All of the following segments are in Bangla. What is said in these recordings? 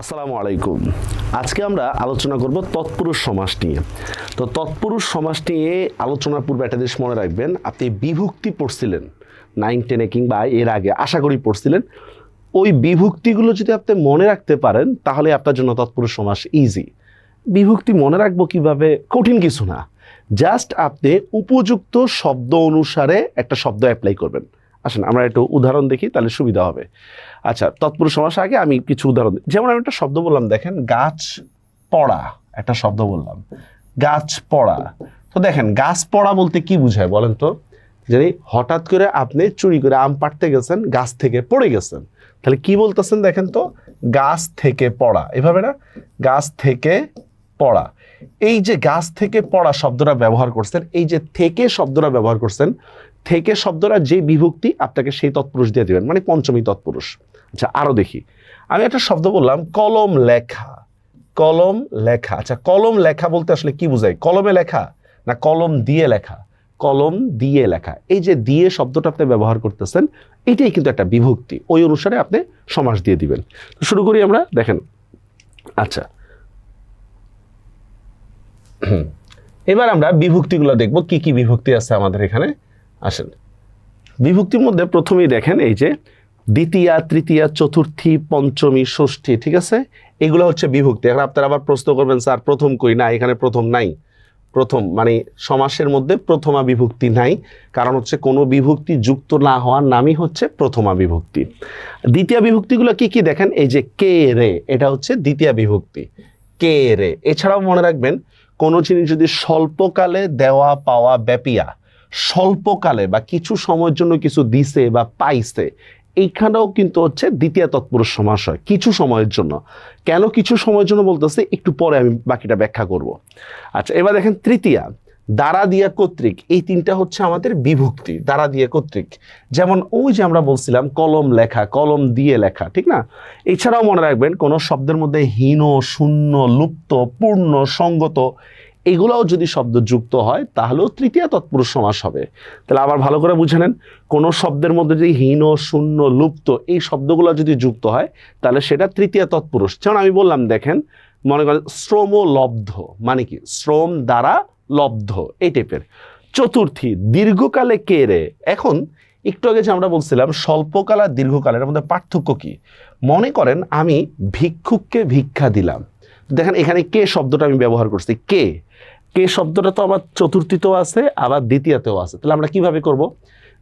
আসসালামু আলাইকুম। আজকে আমরা আলোচনা করব তৎপুরুষ সমাস নিয়ে। তো তৎপুরুষ সমাস নিয়ে আলোচনার পূর্বে একটা জিনিস মনে রাখবেন, আপনি বিভক্তি পড়ছিলেন নাইন টেনে কিংবা এর আগে, আশা করি পড়ছিলেন। ওই বিভক্তিগুলো যদি আপনি মনে রাখতে পারেন, তাহলে আপনার জন্য তৎপুরুষ সমাস ইজি বিভক্তি মনে রাখব কীভাবে? কঠিন কিছু না। জাস্ট আপনি উপযুক্ত শব্দ অনুসারে একটা শব্দ অ্যাপ্লাই করবেন। আসেন, আমরা একটু উদাহরণ দেখি, তাহলে সুবিধা হবে। আচ্ছা তৎপুরুষ সমাস আগে আমি কিছু উদাহরণ যেমন আমি একটা শব্দ বললাম, দেখেন, গাছ পড়া, একটা শব্দ বললাম। গাছ পড়া। তো দেখেন, গাছ পড়া বলতে কি বোঝায় বলেন তো? যে হঠাৎ করে আপনি চুরি করে আম পাড়তে গেছেন, গাছ থেকে পড়ে গেছেন, তাহলে কি বলতেছেন দেখেন তো? গাছ থেকে পড়া। এভাবে না? গাছ থেকে পড়া। এই যে গাছ থেকে পড়া শব্দটা ব্যবহার করছেন, এই যে থেকে শব্দটা ব্যবহার করছেন থেকে শব্দরা যে বিভক্তি আপনাকে সেই তৎপুরুষ দিয়ে দেবেন মানে পঞ্চমী তৎপুরুষ। আচ্ছা আরও দেখি। আমি একটা শব্দ বললাম, কলম লেখা। কলম লেখা। আচ্ছা কলম লেখা বলতে আসলে কি বোঝায়? কলমে লেখা না কলম দিয়ে লেখা? কলম দিয়ে লেখা। এই যে দিয়ে শব্দটা আপনি ব্যবহার করতেছেন, এটাই কিন্তু একটা বিভক্তি। ওই অনুসারে আপনি সমাস দিয়ে দিবেন। তো শুরু করি আমরা, দেখেন। আচ্ছা। এবার আমরা বিভক্তিগুলো দেখব, কি কি বিভক্তি আছে আমাদের এখানে। আসেন। বিভক্তির মধ্যে প্রথমেই দেখেন এই যে দ্বিতীয়া, তৃতীয়া, চতুর্থী, পঞ্চমী, ষষ্ঠী, ঠিক আছে? এগুলো হচ্ছে বিভক্তি। এখন আপনারা আবার প্রশ্ন করবেন, স্যার, প্রথম কই? না, এখানে প্রথম নাই। প্রথম মানে সমাসের মধ্যে প্রথমা বিভক্তি নাই। কারণ হচ্ছে কোনো বিভক্তি যুক্ত না হওয়ার নামই হচ্ছে প্রথমা বিভক্তি। দ্বিতীয় বিভক্তিগুলো কি কি দেখেন? এই যে কে রে, এটা হচ্ছে দ্বিতীয় বিভক্তি। কে রে। এছাড়াও মনে রাখবেন, কোনো জিনিস যদি স্বল্পকালে দেওয়া পাওয়া ব্যাপিয়া স্বল্পকালে বা কিছু সময়ের জন্য কিছু দিছে বা পাইছে, এইখানেও কিন্তু হচ্ছে দ্বিতীয় তৎপুরুষ সমাস হয়, কিছু সময়ের জন্য। কেন কিছু সময়ের জন্য বলতেছে? একটু পরে আমি বাকিটা ব্যাখ্যা করব। আচ্ছা এবার দেখেন তৃতীয়া দ্বারা দিয়া কর্তৃক, এই তিনটা হচ্ছে আমাদের বিভক্তি দ্বারা দিয়ে কর্তৃক। যেমন ওই যে আমরা বলছিলাম, কলম লেখা, কলম দিয়ে লেখা, ঠিক না? এছাড়াও মনে রাখবেন, কোনো শব্দের মধ্যে হীন, শূন্য, লুপ্ত, পূর্ণ, সঙ্গত এগুলোও যদি শব্দ যুক্ত হয়, তাহলেও তৃতীয় তৎপুরুষ সমাস হবে। তাহলে আবার ভালো করে বুঝে নেন, কোনো শব্দের মধ্যে যদি হীন, শূন্য, লুপ্ত এই শব্দগুলো যদি যুক্ত হয়, তাহলে সেটা তৃতীয় তৎপুরুষ। যেমন আমি বললাম, দেখেন, মনে করেন শ্রম লব্ধ মানে কি? শ্রম দ্বারা লব্ধ, এই টাইপের। চতুর্থী, দীর্ঘকালে কে রে? এখন একটু আগে যে আমরা বলছিলাম, স্বল্পকাল আর দীর্ঘকালের মধ্যে পার্থক্য কি? মনে করেন আমি ভিক্ষুককে ভিক্ষা দিলাম। দেখেন এখানে কে শব্দটা আমি ব্যবহার করছি? কে? কে শব্দটা তো আবার চতুর্থীতেও আছে, আবার দ্বিতীয়তেও আছে। তাহলে আমরা কীভাবে করব?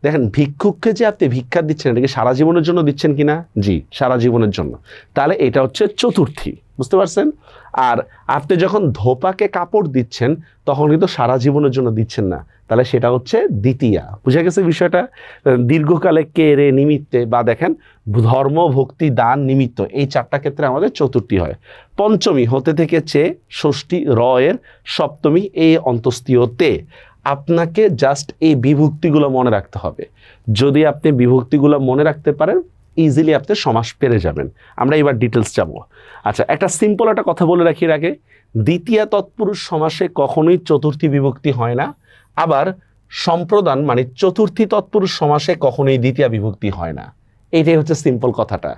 দেখেন, ভিক্ষুককে যে আপনি ভিক্ষা দিচ্ছেন এটাকে সারা জীবনের জন্য দিচ্ছেন কি না জি, সারা জীবনের জন্য। তাহলে এটা হচ্ছে চতুর্থী, বুঝতে পারছেন? আর আপনি যখন ধোপাকে কাপড় দিচ্ছেন, তখন কিন্তু সারা জীবনের জন্য দিচ্ছেন না। তাহলে সেটা হচ্ছে দ্বিতীয়া। বুঝে গেছে বিষয়টা? দীর্ঘকালে কে রে নিমিত্তে বা দেখেন, ধর্ম, ভক্তি, দান, নিমিত্ত, এই চারটা ক্ষেত্রে আমাদের চতুর্থী হয়। পঞ্চমী হতে থেকে চেয়ে ষষ্ঠী র এর সপ্তমী এ অন্তস্তীয় তে আপনাকে জাস্ট এই বিভক্তিগুলো মনে রাখতে হবে। যদি আপনি বিভক্তিগুলো মনে রাখতে পারেন ইজিলি আপনি সমাস পেরে যাবেন। আমরা এবার ডিটেলস যাব আচ্ছা একটা সিম্পল একটা কথা বলে রাখি আগে। দ্বিতীয় তৎপুরুষ সমাসে কখনোই চতুর্থী বিভক্তি হয় না। আবার সম্প্রদান মানে চতুর্থী তৎপুরুষ সমাসে কখনোই দ্বিতীয় বিভক্তি হয় না। এইটাই হচ্ছে সিম্পল কথাটা।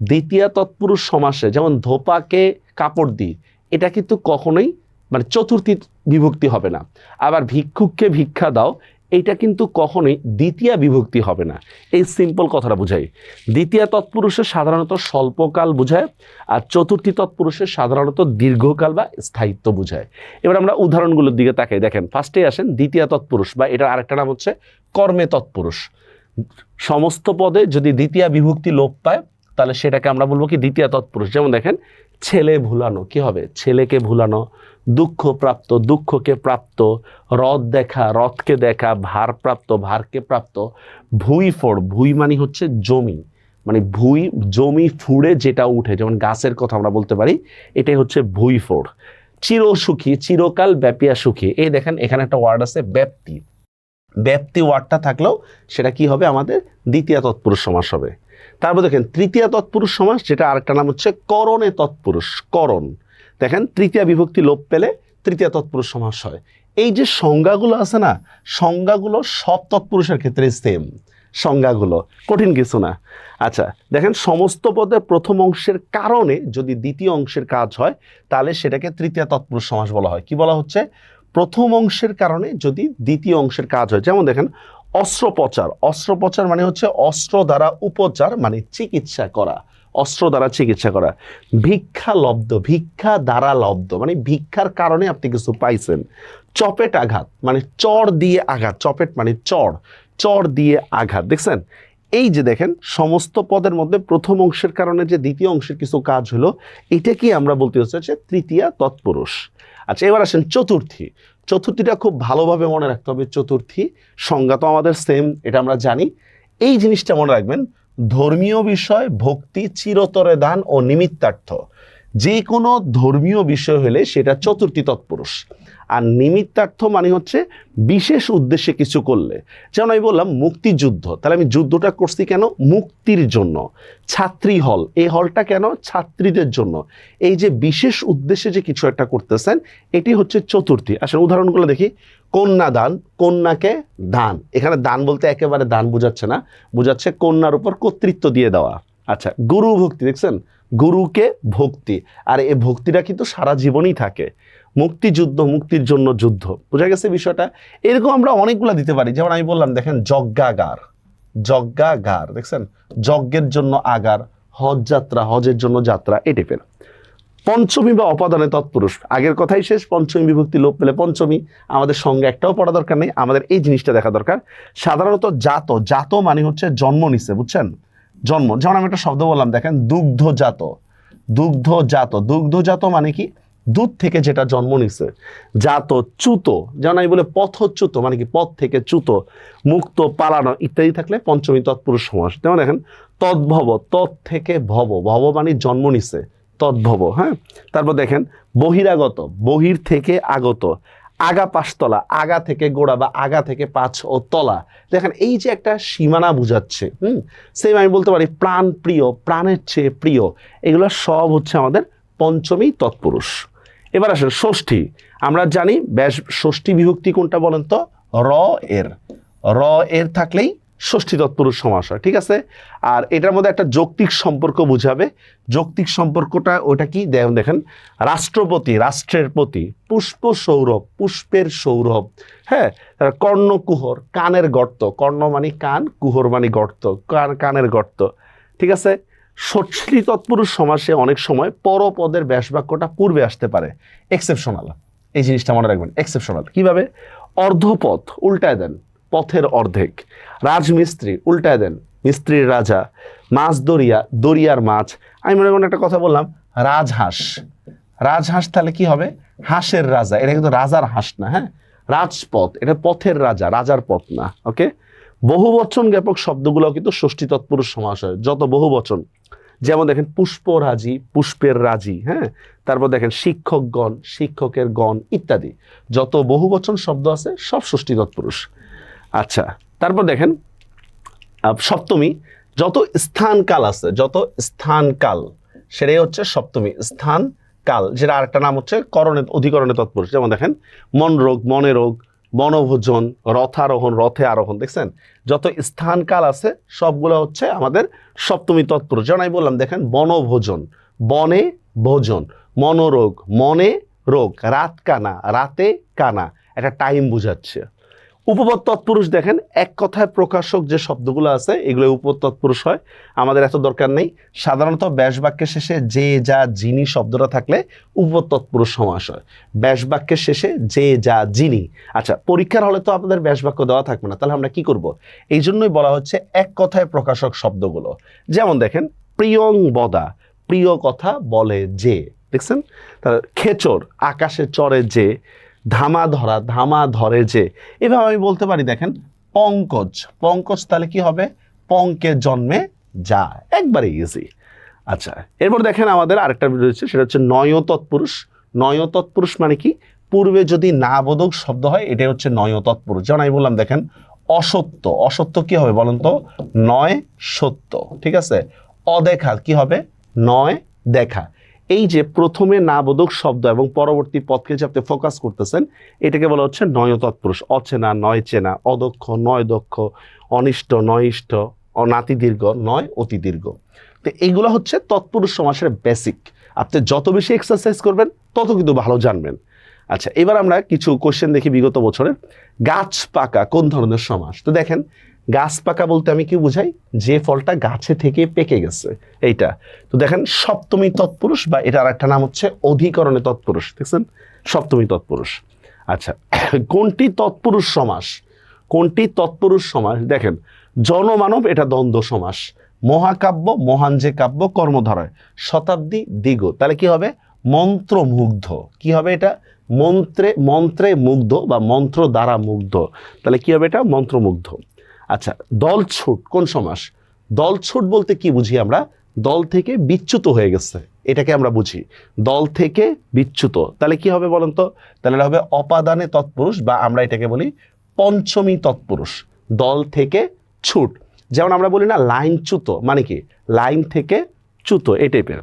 দ্বিতীয় তৎপুরুষ সমাসে যেমন ধোপাকে কাপড় দিই, এটা কিন্তু কখনোই মানে চতুর্থী বিভক্তি হবে না। আবার ভিক্ষুককে ভিক্ষা দাও এইটা কিন্তু কখনোই দ্বিতীয় বিভক্তি হবে না। এই সিম্পল কথাটা বুঝাই। দ্বিতীয় তৎপুরুষের সাধারণত স্বল্পকাল বোঝায় আর চতুর্থী তৎপুরুষের সাধারণত দীর্ঘকাল বা স্থায়িত্ব বোঝায়। এবার আমরা উদাহরণগুলোর দিকে তাকাই। দেখেন ফার্স্টে আসেন দ্বিতীয় তৎপুরুষ বা এটার আরেকটা নাম হচ্ছে কর্মে তৎপুরুষ। সমস্ত পদে যদি দ্বিতীয় বিভক্তি লোপ পায়, তাহলে সেটাকে আমরা বলব কি দ্বিতীয় তৎপুরুষ। যেমন দেখেন ছেলে ভুলানো, কি হবে? ছেলেকে ভুলানো দুঃখ প্রাপ্ত দুঃখকে প্রাপ্ত রথ দেখা রথকে দেখা, ভারপ্রাপ্ত, ভারকে প্রাপ্ত, ভুই ফোড়, ভুই মানে হচ্ছে জমি। মানে ভুই, জমি ফুড়ে যেটা উঠে, যেমন গাছের কথা আমরা বলতে পারি, এটাই হচ্ছে ভুই ফোড়। চিরসুখী, চিরকাল ব্যাপিয়া সুখী। এই দেখেন, এখানে একটা ওয়ার্ড আছে ব্যাপ্তি। ব্যাপ্তি ওয়ার্ডটা থাকলেও সেটা কি হবে? আমাদের দ্বিতীয় তৎপুরুষ সমাস হবে। তারপর দেখেন, তৃতীয় তৎপুরুষ সমাস, যেটা আরেকটা নাম হচ্ছে করণে তৎপুরুষ, করণ। দেখেন, তৃতীয় বিভক্তি লোপ পেলে তৃতীয় তৎপুরুষ সমাস হয়। এই যে সংজ্ঞাগুলো আছে না, সংজ্ঞাগুলো সব তৎপুরুষের ক্ষেত্রে সেম সংজ্ঞাগুলো, কঠিন কিছু না। আচ্ছা দেখেন, সমস্ত পদের প্রথম অংশের কারণে যদি দ্বিতীয় অংশের কাজ হয়, তাহলে সেটাকে তৃতীয় তৎপুরুষ সমাস বলা হয়। কি বলা হচ্ছে? প্রথম অংশের কারণে যদি দ্বিতীয় অংশের কাজ হয়, যেমন দেখেন অস্ত্রোপচার। অস্ত্রোপচার মানে হচ্ছে অস্ত্র দ্বারা উপচার মানে চিকিৎসা করা। অস্ত্র দ্বারা চিকিৎসা করা। ভিক্ষা লব্ধ, ভিক্ষা দ্বারা লব্ধ মানে ভিক্ষার কারণে আপনি কিছু পাইছেন। চপেট আঘাত মানে চর দিয়ে আঘাত। চপেট মানে চড় চর দিয়ে আঘাত। দেখছেন? এই যে দেখেন, সমস্ত পদের মধ্যে প্রথম অংশের কারণে যে দ্বিতীয় অংশের কিছু কাজ হলো এটা কি আমরা বলতে হচ্ছে তৃতীয়া তৎপুরুষ। আচ্ছা এবার আসেন চতুর্থী। চতুর্থীটা খুব ভালোভাবে মনে রাখতে হবে, চতুর্থী সংজ্ঞা তো আমাদের সেম এটা আমরা জানি। এই জিনিসটা মনে রাখবেন, ধর্মীয় বিষয় ভক্তি চিরতরে দান ও নিমিত্তার্থ। যে কোনো ধর্মীয় বিষয় হলে সেটা চতুর্থী তৎপুরুষ। আর নিমিত্তার্থ মানে হচ্ছে বিশেষ উদ্দেশ্যে কিছু করলে। যেমন আমি বললাম মুক্তিযুদ্ধ। তাহলে আমি যুদ্ধটা করছি কেন? মুক্তির জন্য। ছাত্রী হল। এই হলটা কেন? ছাত্রীদের জন্য। এই যে বিশেষ উদ্দেশ্যে যে কিছু একটা করতেছেন, এটি হচ্ছে চতুর্থী। আসলে উদাহরণগুলো দেখি। কন্যা দান। কন্যাকে দান। এখানে দান বলতে একেবারে দান বোঝাচ্ছে না। বোঝাচ্ছে কন্যার উপর কর্তৃত্ব দিয়ে দেওয়া। আচ্ছা গুরু ভক্তি, দেখছেন? গুরুকে ভক্তি। আর এই ভক্তিটা কিন্তু সারা জীবনই থাকে। মুক্তিযুদ্ধ, মুক্তির জন্য যুদ্ধ। বোঝা গেছে বিষয়টা? এরকম আমরা অনেকগুলো দিতে পারি। যেমন আমি বললাম, দেখেন, যজ্ঞাগার। যজ্ঞাগার, দেখছেন? যজ্ঞের জন্য আগার, হজ যাত্রা, হজের জন্য যাত্রা এ টাইপের। পঞ্চমী বা অপাদানে তৎপুরুষ। আগের কথাই শেষ, পঞ্চমী বিভক্তি লোপ পেলে পঞ্চমী। আমাদের সঙ্গে একটাও পড়া দরকার নেই, আমাদের এই জিনিসটা দেখা দরকার। সাধারণত জাত জাত মানে হচ্ছে জন্ম নিছে, বুঝছেন? জন্ম, যেমন আমি একটা শব্দ বললাম, দেখেন, দুগ্ধজাত। দুগ্ধজাত দুগ্ধজাত মানে কি? দুধ থেকে যেটা জন্ম নিছে, জাত চ্যুত যেমন আমি বলে পথচ্যুত মানে কি পথ থেকে চ্যুত মুক্ত, পালানো ইত্যাদি থাকলে পঞ্চমী তৎপুরুষ সমাস। যেমন দেখেন, তদ্ভব, তৎ থেকে ভব ভব মানে জন্ম নিছে, তদ্ভব হ্যাঁ? তারপর দেখেন, বহিরাগত, বহির থেকে আগত, আগা পাঁচতলা, আগা থেকে গোড়া বা আগা থেকে পাঁচ ও তলা। দেখেন, এই যে একটা সীমানা বুঝাচ্ছে, হুম? সেম আমি বলতে পারি, প্রাণ প্রিয়, প্রাণের চেয়ে প্রিয়, এগুলো সব হচ্ছে আমাদের পঞ্চমী তৎপুরুষ। এবার আসেন ষষ্ঠী। আমরা জানি ব্যাস ষষ্ঠী বিভক্তি কোনটা বলেন তো? র এর। র এর থাকলেই ষষ্ঠী তৎপুরুষ সমাস হয়, ঠিক আছে? আর এটার মধ্যে একটা যৌক্তিক সম্পর্ক বুঝাবে। যৌক্তিক সম্পর্কটা ওটা কি? দেখেন দেখেন, রাষ্ট্রপতি, রাষ্ট্রের প্রতি, পুষ্প সৌরভ, পুষ্পের সৌরভ হ্যাঁ? তার কর্ণকুহর কানের গর্ত, কর্ণ মানে কান, কুহর মানে গর্ত, কান, কানের গর্ত, ঠিক আছে? ষষ্ঠী তৎপুরুষ সমাসে অনেক সময় পরপদের ব্যাসবাক্যটা পূর্বে আসতে পারে। এক্সেপশনাল এই জিনিসটা মনে রাখবেন এক্সেপশনাল কীভাবে? অর্ধপথ, উল্টায় দেন, পথের অর্ধেক। রাজমিস্ত্রি, উল্টায় দেন, মিস্ত্রির রাজা। মাছ দরিয়া, দরিয়ার মাছ। আমি মনে করেন একটা কথা বললাম, রাজহাঁস। রাজহাঁস তাহলে কি হবে? হাঁসের রাজা। এটা কিন্তু রাজার হাঁস না হ্যাঁ? রাজপথ, এটা পথের রাজা, রাজার পথ না ওকে বহুবচন জ্ঞাপক শব্দগুলো কিন্তু ষষ্ঠী তৎপুরুষ সমাস হয়। যত বহুবচন, যেমন দেখেন পুষ্পরাজি, পুষ্পের রাজি হ্যাঁ? তারপর দেখেন শিক্ষকগণ, শিক্ষকের গণ ইত্যাদি। যত বহুবচন শব্দ আছে, সব ষষ্ঠী তৎপুরুষ। আচ্ছা তারপর দেখেন সপ্তমী, যত স্থানকাল আছে, যত স্থানকাল, সেটাই হচ্ছে সপ্তমী স্থান কাল যেটা আরেকটা নাম হচ্ছে করণে অধিকরণে তৎপুরুষ। যেমন দেখেন মন রোগ মনে রোগ বনভোজন, রথারোহণ, রথে আরোহণ, দেখছেন? যত স্থানকাল আছে, সবগুলো হচ্ছে আমাদের সপ্তমী তৎপুরুষ যেমন আমি বললাম, দেখেন, বনভোজন, বনে ভোজন, মনোরোগ, মনে রোগ, রাত কানা, রাতে কানা, একটা টাইম বোঝাচ্ছে। উপপদ তৎপুরুষ দেখেন, এক কথায় প্রকাশক যে শব্দগুলো আছে এগুলো উপপদ তৎপুরুষ হয়। আমাদের এত দরকার নেই। সাধারণত ব্যাস বাক্যের শেষে যে, যা যিনি শব্দটা থাকলে উপপদ তৎপুরুষ সমাস হয়। ব্যাস বাক্যের শেষে যে, যা যিনি আচ্ছা পরীক্ষার হলে তো আপনাদের ব্যাস বাক্য দেওয়া থাকবে না, তাহলে আমরা কি করব? এই জন্যই বলা হচ্ছে এক কথায় প্রকাশক শব্দগুলো। যেমন দেখেন, প্রিয়ং বদা, প্রিয় কথা বলে যে। দেখছেন? তাহলে খেচর, আকাশে চড়ে যে। ধামা ধরা, ধামা ধরে যে। এভাবে আমি বলতে পারি, দেখেন, পঙ্কজ। পঙ্কজ তাহলে কি হবে? পঙ্কের জন্মে যা একবারে ইজি আচ্ছা এরপর দেখেন আমাদের আরেকটা রয়েছে, সেটা হচ্ছে নয় তৎপুরুষ নয় তৎপুরুষ মানে কি? পূর্বে যদি না বোধক শব্দ হয়, এটাই হচ্ছে নয় তৎপুরুষ যেমন আমি বললাম, দেখেন, অসত্য। অসত্য কি হবে বলেন তো? নয় সত্য। ঠিক আছে? অদেখা কি হবে? নয় দেখা। এই যে প্রথমে নাবোধক শব্দ এবং পরবর্তী পদকে যে আপনি ফোকাস করতেছেন, এটাকে বলা হচ্ছে নয় তৎপুরুষ অচেনা নয় চেনা অদক্ষ নয় দক্ষ অনিষ্ট নয় ইষ্ট অনাতি দীর্ঘ নয় অতি দীর্ঘ তো এইগুলো হচ্ছে তৎপুরুষ সমাসের বেসিক আপনি যত বেশি এক্সারসাইজ করবেন, তত কিন্তু ভালো জানবেন। আচ্ছা এবার আমরা কিছু কোশ্চেন দেখি বিগত বছরের। গাছ পাকা কোন ধরনের সমাস? তো দেখেন গাছ পাকা বলতে আমি কি বুঝাই? যে ফলটা গাছে থেকে পেকে গেছে। এইটা। তো দেখেন, সপ্তমী তৎপুরুষ বা এটার একটা নাম হচ্ছে অধিকরণে তৎপুরুষ। দেখছেন? সপ্তমী তৎপুরুষ। আচ্ছা কোনটি তৎপুরুষ সমাস? কোনটি তৎপুরুষ সমাস? দেখেন, জনমানব এটা দ্বন্দ্ব সমাস। মহাকাব্য, মহান যে কাব্য, কর্মধারয়। শতাব্দী, দিগ। তাহলে কি হবে? মন্ত্রমুগ্ধ। কি হবে এটা? মন্ত্রে মন্ত্রে মুগ্ধ বা মন্ত্র দ্বারা মুগ্ধ। তাহলে কি হবে এটা? মন্ত্রমুগ্ধ। আচ্ছা দল ছুট, কোন সমাস? দল ছুট বলতে কি বুঝি আমরা? দল থেকে বিচ্যুত হয়ে গেছে, এটাকে আমরা বুঝি। দল থেকে বিচ্যুত, তাহলে কি হবে বলেন তো? তাহলে হবে অপাদানে তৎপুরুষ বা আমরা এটাকে বলি পঞ্চমী তৎপুরুষ, দল থেকে ছুট। যেমন আমরা বলি না লাইনচ্যুত মানে কি? লাইন থেকে চ্যুত এই টাইপের।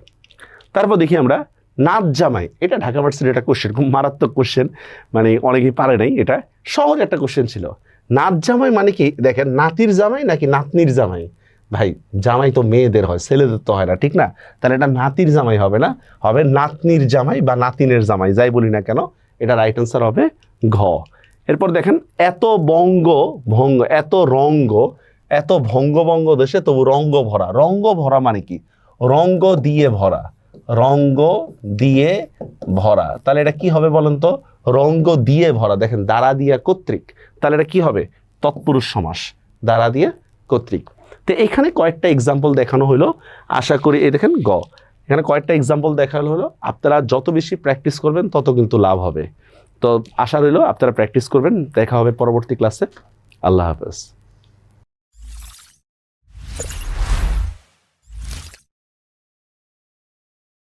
তারপর দেখি আমরা নাচ জামাই, এটা ঢাকা ভার্সিটির একটা কোশ্চেন খুব মারাত্মক কোশ্চেন মানে অনেকেই পারে নাই, এটা সহজ একটা কোশ্চেন ছিল। নাচ জামাই মানে কি? দেখেন, নাতির জামাই নাকি নাতনির জামাই? ভাই, জামাই তো মেয়েদের হয়, ছেলেদের তো হয় না, ঠিক না? তাহলে এটা নাতির জামাই হবে না? হবে নাতনির জামাই বা নাতিনের জামাই, যাই বলি না কেন? এটা রাইট অ্যান্সার হবে ঘ। এরপর দেখেন, এত বঙ্গ, ভঙ্গ, এত রঙ্গ, এত ভঙ্গবঙ্গ দেশে তবু রঙ্গ ভরা। রঙ্গ ভরা মানে কি? রঙ্গ দিয়ে ভরা। রঙ্গ দিয়ে ভরা। তাহলে এটা কি হবে বলেন তো? রঙ্গ দিয়ে ভরা। দেখেন দ্বারা দিয়া কর্তৃক। তাহলে এটা কী হবে? তৎপুরুষ সমাস, দ্বারা দিয়ে কর্তৃক। তো এখানে কয়েকটা এক্সাম্পল দেখানো হলো আশা করি এই দেখেন গ। এখানে কয়েকটা এক্সাম্পল দেখানো হলো আপনারা যত বেশি প্র্যাকটিস করবেন, তত কিন্তু লাভ হবে। তো আশা রইল, আপনারা প্র্যাকটিস করবেন। দেখা হবে পরবর্তী ক্লাসে আল্লাহ হাফেজ।